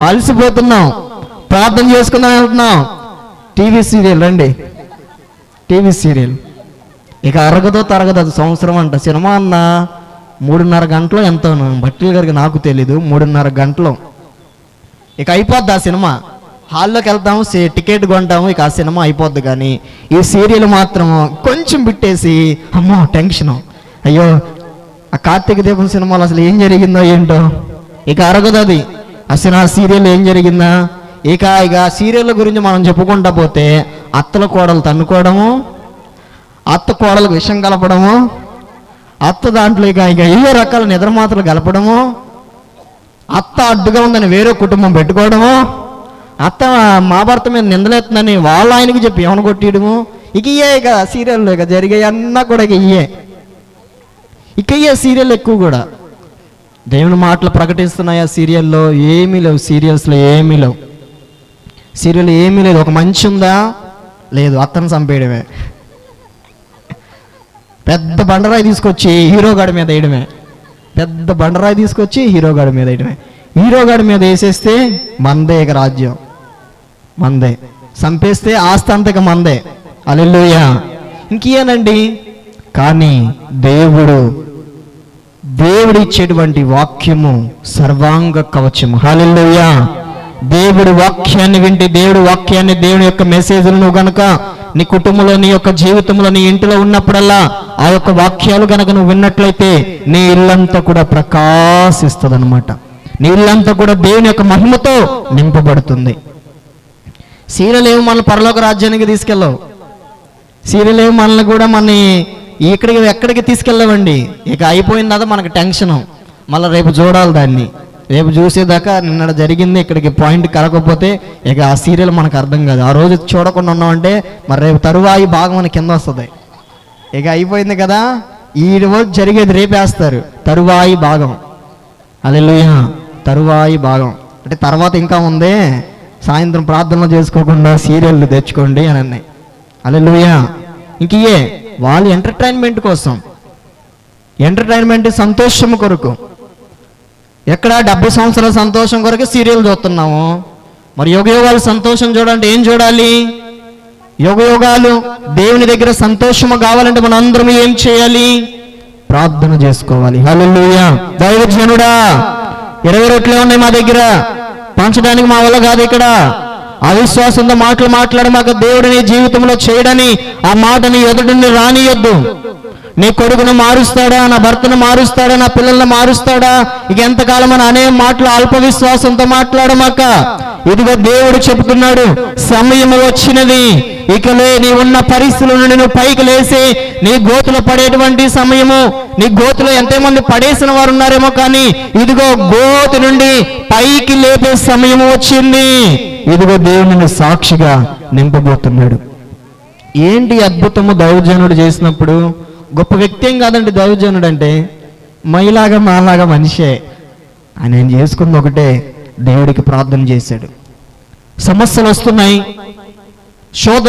అలసిపోతున్నాం. ప్రార్థన చేసుకుందాం వెళ్తున్నాం టీవీ సీరియల్ రండి. TV serial. ఇక అరగదో తరగదు అది సంవత్సరం అంట. సినిమా అన్న మూడున్నర గంటలో ఎంతో భట్టిల గారికి నాకు తెలీదు. మూడున్నర గంటలు. ఇక అయిపోద్ది ఆ సినిమా. హాల్లోకి వెళ్తాము టికెట్ కొంటాము ఇక ఆ సినిమా అయిపోద్ది కానీ ఈ సీరియల్ మాత్రం కొంచెం బిట్టేసి అమ్మో టెన్షను. అయ్యో ఆ కార్తీక దీపం సినిమాలో అసలు ఏం జరిగిందో ఏంటో. ఇక అరగదు అది అసలు ఆ సీరియల్ ఏం జరిగిందా? ఇక ఇక సీరియల్ గురించి మనం చెప్పుకుంటా పోతే అత్తల కోడలు తన్నుకోవడము అత్త కోడలకు విషం కలపడము అత్త దాంట్లో ఇక ఇక ఏ రకాల నిద్రమాతలు కలపడము అత్త అడ్డుగా ఉందని వేరే కుటుంబం పెట్టుకోవడము అత్త మా భర్త మీద నిందలేస్తుందని వాళ్ళ ఆయనకి చెప్పి ఏమని కొట్టియడము? ఇక ఇయే ఇక సీరియల్ ఇక జరిగాయి అన్నా కూడా ఇక ఇయే. ఇక ఇయే సీరియల్ ఎక్కువ కూడా. దేవుని మాటలు ప్రకటిస్తున్నాయి ఆ సీరియల్లో? ఏమీ లేవు. సీరియల్స్లో ఏమీ లేవు. సీరియల్ ఏమీ లేదు. ఒక మంచి ఉందా? లేదు. అత్తను చంపేయడమే. పెద్ద బండరాయి తీసుకొచ్చి హీరోగాడి మీద వేయడమే. పెద్ద బండరాయి తీసుకొచ్చి హీరోగాడి మీద వేయడమే. హీరోగాడి మీద వేసేస్తే మందే ఇక రాజ్యం. మందే. చంపేస్తే ఆస్తి ఇక మందే. అలెల్లుయ ఇంకేనండి? కానీ దేవుడు దేవుడు ఇచ్చేటువంటి వాక్యము సర్వాంగ కవచము. హల్లెలూయా దేవుడి వాక్యాన్ని వింటే దేవుడి వాక్యాన్ని దేవుని యొక్క మెసేజ్లు నువ్వు గనక నీ కుటుంబంలో నీ యొక్క జీవితంలో నీ ఇంటిలో ఉన్నప్పుడల్లా ఆ యొక్క వాక్యాలు గనక నువ్వు విన్నట్లయితే నీ ఇల్లంతా కూడా ప్రకాశిస్తుంది అనమాట నీ ఇల్లంతా కూడా దేవుని యొక్క మహిమతో నింపబడుతుంది. సీరియల్ ఏమి మనల్ని పరలోక రాజ్యానికి తీసుకెళ్ళవు? సీరియల్ ఏమి మనల్ని కూడా మన ఇక్కడికి ఎక్కడికి తీసుకెళ్ళవండి ఇక అయిపోయిన తర్వాత మనకు టెన్షను. మళ్ళీ రేపు చూడాలి దాన్ని. రేపు చూసేదాకా నిన్న జరిగింది ఇక్కడికి పాయింట్ కలగకపోతే ఇక ఆ సీరియల్ మనకు అర్థం కాదు. ఆ రోజు చూడకుండా ఉన్నామంటే మరి రేపు తరువాయి భాగం మన కింద వస్తుంది. ఇక అయిపోయింది కదా? ఈ రోజు జరిగేది రేపేస్తారు తరువాయి భాగం. అలెలుయ తరువాయి భాగం. అంటే తర్వాత ఇంకా ఉంది? సాయంత్రం ప్రార్థనలు చేసుకోకుండా సీరియల్ తెచ్చుకోండి అని అన్నాయి. అలెలుయ ఇంకే వాళ్ళు ఎంటర్టైన్మెంట్ కోసం. ఎంటర్టైన్మెంట్ సంతోషం కొరకు. ఎక్కడ డెబ్బై సంవత్సరాల సంతోషం కొరకు సీరియల్ చూస్తున్నాము. మరి యుగ సంతోషం చూడాలంటే ఏం చూడాలి? యుగయోగాలు దేవుని దగ్గర సంతోషము కావాలంటే మనం అందరం ఏం చేయాలి? ప్రార్థన చేసుకోవాలి. హల్లెలూయా దైవజనుడా ఇరవై రొట్లే ఉన్నాయి మా దగ్గర? పంచడానికి మా వల్ల కాదు ఇక్కడ. అవిశ్వాసంతో మాటలు మాట్లాడి మాకు దేవుడిని జీవితంలో చేయడని ఆ మాటని ఎదుటిని రానియొద్దు. నీ కొడుకును మారుస్తాడా? నా భర్తను మారుస్తాడా? నా పిల్లల్ని మారుస్తాడా? ఇక ఎంతకాలం అని అనే మాటలు అల్పవిశ్వాసంతో మాట్లాడమాక. ఇదిగో దేవుడు చెబుతున్నాడు సమయం వచ్చినది. ఇకలే నీ ఉన్న పరిస్థితుల నుండి నువ్వు పైకి లేసి నీ గోతులో పడేటువంటి సమయము నీ గోతులో ఎంతమంది పడేసిన వారు ఉన్నారేమో కానీ ఇదిగో గోతు నుండి పైకి లేపే సమయం వచ్చింది. ఇదిగో దేవుని సాక్షిగా నింపబోతున్నాడు. ఏంటి అద్భుతము దౌర్జనుడు చేసినప్పుడు? గొప్ప వ్యక్తి ఏం కాదండి దౌర్జనుడు అంటే మైలాగా మాలాగా మనిషే. ఆయన ఏం చేసుకుంది ఒకటే దేవుడికి ప్రార్థన చేశాడు. సమస్యలు వస్తున్నాయి. శోధ